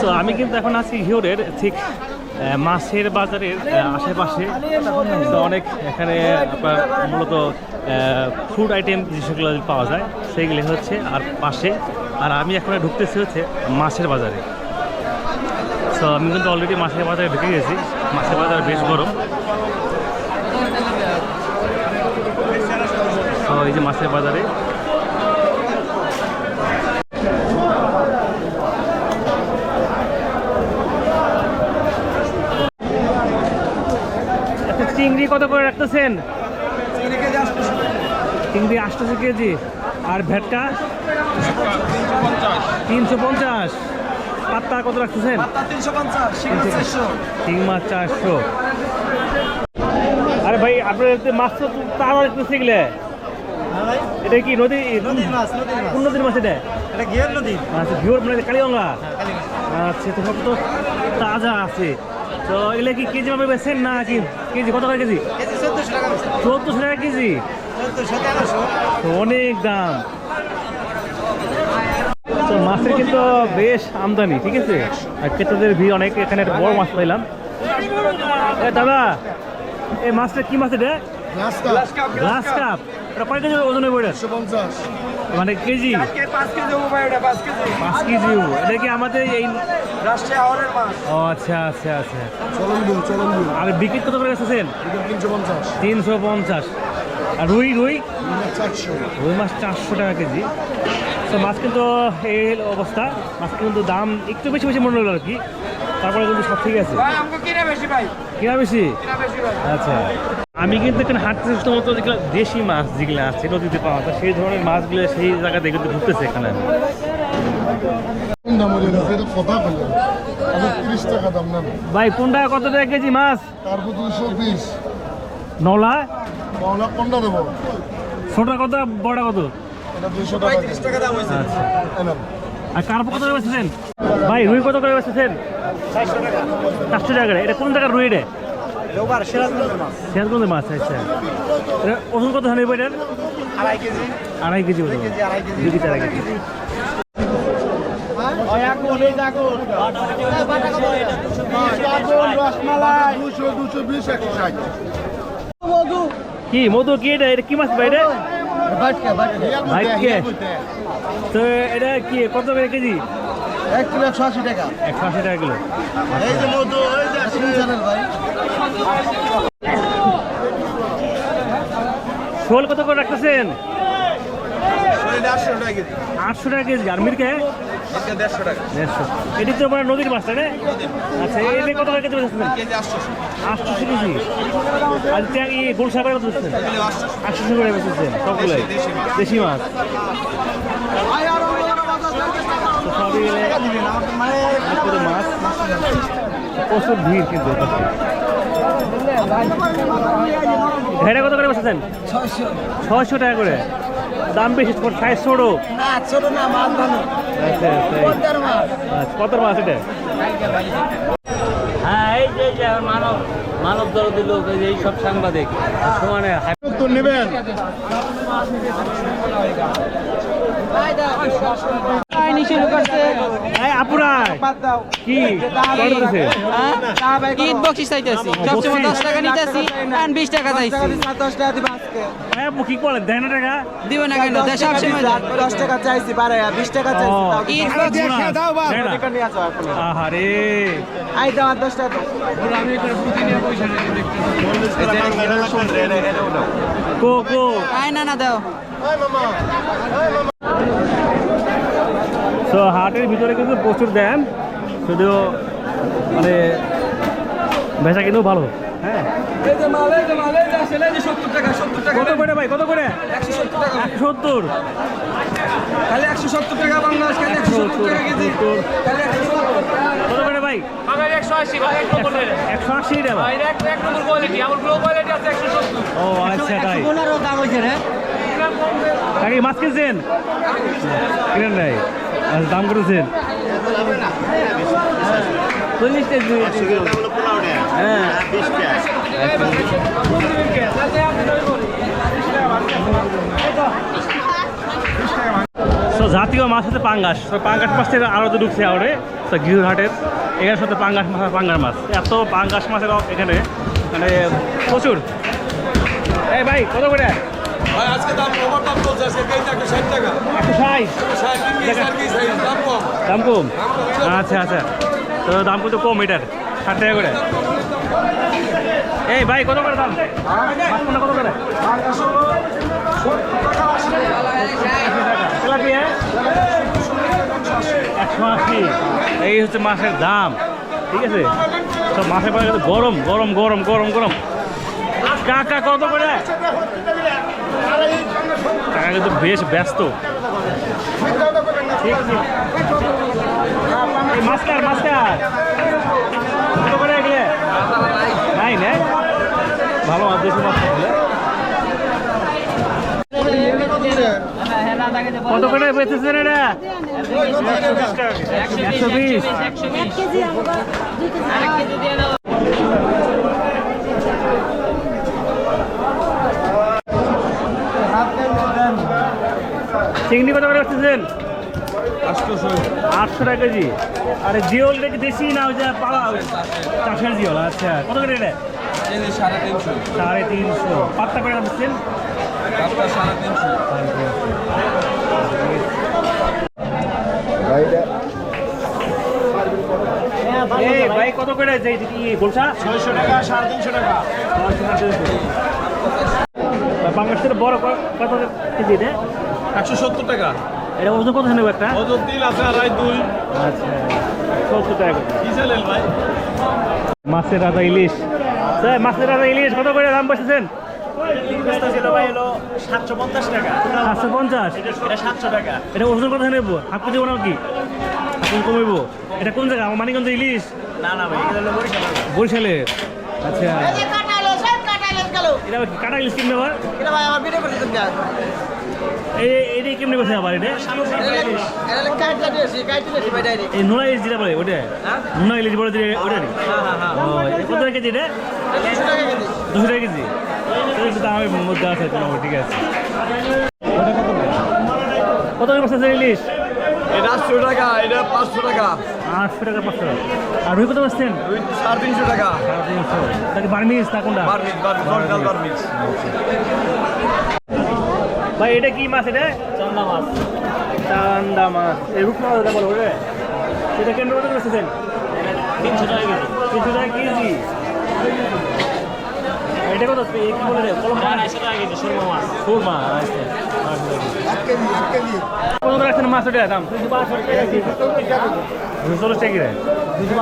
So আমি কিন্তু এখন আছি হিওরের, ঠিক মাছের বাজারের আশেপাশে। অনেক এখানে আপনার মূলত ফুড আইটেম যেগুলো পাওয়া যায়, সেইগুলি হচ্ছে আর পাশে। আর আমি এখন ঢুকতেছি হচ্ছে মাছের বাজারে। সো আমি কিন্তু অলরেডি মাছের বাজারে ঢুকে গেছি। মাছের বাজার বেশ গরম তো এই যে মাছের বাজারে। চিংড়ি কত করে রাখতেছেন? চিংড়ি আটশোশো কেজি। আর ভেটকা? তিনশো পঞ্চাশ। পাত্তা কত রাখতেছেন? তিন মাছ চারশো। আরে ভাই আপনার মাছ তো তাড়া রাখতেছে এগুলো এটা কি নদী? কোন নদীর মাছ এটা? আচ্ছা ভিওর মানে কালীগঙ্গা? আচ্ছা তো সব তো তাজা আছে। তো এগুলো কি কেজি ভাবে বেছেন না কি কেজি? কত করে কেজি? চোদ্দশো টাকা কেজি? অনেক দাম। তো মাছের কিন্তু বেশ আমদানি ঠিক আছে? আর ক্রেতাদের ভিড় অনেক এখানে একটা বড় মাছ পাইলাম। দাদা এই মাছটা কি মাছ এটা? Glass cup. এটা কয় কেজি ওজন হবে এটা মানে কেজি। পাঁচ কেজি এটা কি আমাদের এই ও আচ্ছা আচ্ছা আচ্ছা। আর বিক্রি কত করে বেচেছেন তিনশো পঞ্চাশ। আর রুই রুই? রুই মাছ চারশো টাকা কেজি। তো মাছ কিন্তু এই অবস্থা। মাছ কিন্তু দাম একটু বেশি বেশি মনে হলো আর কি। তারপরে কিন্তু সব ঠিক আছে। কিনা বেশি আচ্ছা। আমি কিন্তু এখানে হাঁটতে হাঁটতেছি শুধুমাত্র যেগুলো দেশি মাছ যেগুলো আছে নদীতে পাওয়া যায় সেই ধরনের মাছগুলো সেই জায়গাতে কিন্তু ঘুরতেছে এখানে। নেন ভাই কোনটা কত টাকা কেজি মাছ? তারপর দুশো বিশ। নলা? পাওনা কোনটা দেবো? ছোটা কত বড়টা কত? এটা দুশো টাকা। আচ্ছা। আর কার্প কত করে বেচেছেন ভাই রুই কত করে বেচেছেন চারশো টাকা এটা কোন টাকার রুই রে? সিরাজগঞ্জের মাছ। আচ্ছা। এটা ওজন কত এটার? আড়াই কেজি। ওজন। দুই কেজি। আড়াই কেজি। কি মধু কি এটা? এটা কি মাছ ভাই তো এটা কি কত করে কেজি? এক কিলো একশো আশি টাকা। একশো আশি টাকা কিলো। এই যে মধু এই যে চ্যানেল ভাই। শোল কত করে রাখতেছেন? আটশো টাকা কেজি। আর মিরকে? দেড়শো এটি তো নদীর মাছ তাই না? আচ্ছা এটা কত টাকা কেজি বেচতেছেন আটশো। কেজি। আর ট্যাং ই গোলসা করে কত বেচতেছেন আটশো। করে বেচতেছেন সবগুলোই। দেশি মাছ। সবই মাছ প্রচুর ভিড় কিন্তু ভেড়া কত করে বেচতেছেন ছয়শো। টাকা করে। দাম বেশি সাইজ ছোটো? ছোট না মাছ ভালো আচ্ছা আচ্ছা। আচ্ছা কত মাছ এটা? হ্যাঁ এই যে মানব মানব দরদি লোক এই যে এই সব সাংবাদিক। সমানে নেবেন। শুরু করছে এই আপুরা কি ঈদ বকশিস চাইতেছি সবসময় দশ টাকা নিতেছি আর বিশ টাকা চাইছি এই আপু কি করে দেয় না টাকা দিব না কেন দেশ সবসময় দশ টাকা চাইছি বারে বিশ টাকা ও চাইছি ঈদ বকশিস দেয় না? নিয়ে আসো এখন আহারে আই দাও দশ টাকা কো কো আয় না না দাও তো হাটের ভিতরে কিন্তু প্রচুর দেন শুধু মানে বেচা কিন্তু ভালো। হ্যাঁ। কত করে ভাই? কত করে? একশো সত্তর। খালি একশো সত্তর টাকা বাংলাদেশ খালি একশো সত্তর টাকা কেজি। একশো সত্তর। কত করে ভাই? একশো আশি টাকা। ও আচ্ছা তাই। দাম হয়েছে রে। মাছ কিনছেন? কিনেন নাই? দাম করেছেন? হ্যাঁ। তো জাতীয় মাছ হচ্ছে পাঙ্গাস। তো পাঙ্গাস মাছ থেকে আরও তো ঢুকছে আরে তো গিরহাটের এখানে সাথে পাঙ্গাস মাছ পাঙ্গার মাছ। এত পাঙ্গাস মাছের এখানে মানে প্রচুর। এই ভাই কত করে? ভাই আজকে দাম দাম চলছে আজকে কেজি একশো ষাট? টাকা দাম কম। দাম কম? আচ্ছা আচ্ছা। তো দাম কিন্তু কম এটার ষাট টাকা করে। এই ভাই কত করে দাম? কত করে? একশো আশি। এই হচ্ছে মাছের দাম ঠিক আছে? সব মাছের পাশে গরম গরম গরম গরম গরম। কাকা কত করে? কাকা কিন্তু বেশ ব্যস্ত। Master master. নাই না ভালো দেশি মাছ কত করে বেচেছেন এটা? একশো বিশ। চিংড়ি কত করে বেচেছেন আটশো। টাকা কেজি। আরে জিওলটা কি দেশি না ওই যে পালা চাষের জিওল আচ্ছা। কত করে এটা? সাড়ে তিনশো। সাড়ে তিনশো। পাত্তা করে দিচ্ছেন? দামটা সাড়ে তিনশো। ভাই কত করে গোলসা ছয়শো টাকা সাড়ে তিনশো টাকা। বাংলাদেশের বড় কত কেজি এটা? একশো সত্তর টাকা। এটা ওজন কত নেব একটা? ওজন তিল আছে আড়াই দুই। আচ্ছা সত্তর টাকা কি চালেন ভাই? মাছের রাজা ইলিশ। স্যার মাছের রাজা ইলিশ কত করে দাম বসেছেন সাতশো পঞ্চাশ। টাকা সাতশো পঞ্চাশ এটা সাতশো টাকা। এটা ওজন কত নেব? হাফ কেজি কি? কমাইব? এটা কোন জায়গা? মানিকগঞ্জ ইলিশ? না না ভাই আচ্ছা। এটা কাটা ইলিশ কিনবে আবার? এটা ভাই আমার ভিডিও করে দিন গাছ এই এটা কেমনি করছে আবার এটা? এই নোনা ইলিশ যেটা বলে ওটা নোনা ইলিশ বলে দিলে ওটা নি? কত টাকা কেজি এটা? দুশো টাকা কেজি। তো দামের মধ্যে আছে ঠিক আছে। কত করে বসেছে ইলিশ? এটা আটশো টাকা এটা পাঁচশো টাকা। আটশো টাকা পাঁচশো টাকা। আর রুই কত বসছেন দুই সাড়ে তিনশো টাকা। সাড়ে তিনশো। তাকে বার্মিস না কোনটা? Burmese Burmese original Burmese. ভাই এটা কি মাছ এটা? চান্দা মাছ। চান্দা মাছ। এই রূপ মাছ এটা বলো রে। সেটা কেন কত করেছেন তিনশো টাকা কেজি। তিনশো টাকা কেজি। এটা কত? কি বলে রে? কলম আড়াইশো টাকা কেজি সুরমা মাছ। সুরমা আচ্ছা। কত করে রাখছেন মাছ ওটা দাম। দুশো টাকা দুশো চল্লিশ টাকা দুশো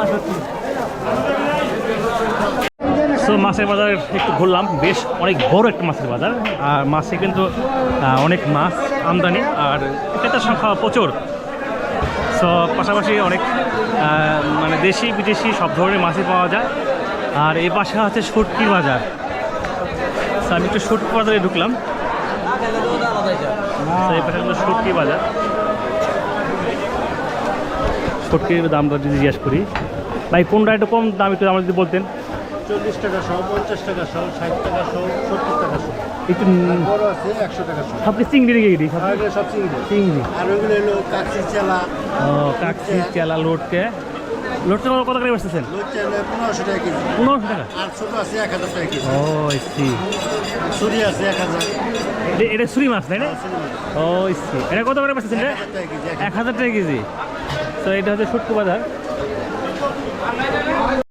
সো মাছের বাজার একটু ঘুরলাম। বেশ অনেক বড় একটা মাছের বাজার। আর মাছে কিন্তু অনেক মাছ আমদানি আর ক্রেতার সংখ্যা প্রচুর। সো পাশাপাশি অনেক মানে দেশি বিদেশি সব ধরনের মাছই পাওয়া যায়। আর এ পাশে আছে সুটকি বাজার। So, আমি একটু সুটকি বাজারে ঢুকলাম। এই পাশে হলো সুটকি বাজার। সুটকির দাম দর যদি জিজ্ঞেস করি ভাই কোনটা একটু কম দাম একটু আমরা যদি বলতেন? চল্লিশ টাকা সহ পঞ্চাশ টাকা সহ ষাট টাকা সহ সত্তর টাকা সহ। একটু বড় আছে একশো টাকা সহ। সব কিছু চিংড়ি রেখে দিই সব চিংড়ি। চিংড়ি। আর ওইগুলো হলো কাকসি চেলা। ও কাকসি চেলা লোটকে লোটকে কত করে পনেরোশো টাকা কেজি। পনেরোশো টাকা? আর ছোটো আছে এক হাজার টাকা কেজি। ও সি আছে এক হাজার। এটা মাছ তাই না? ও সি এটা কত করে এক হাজার টাকা কেজি তো এটা হচ্ছে শুটকু বাজার।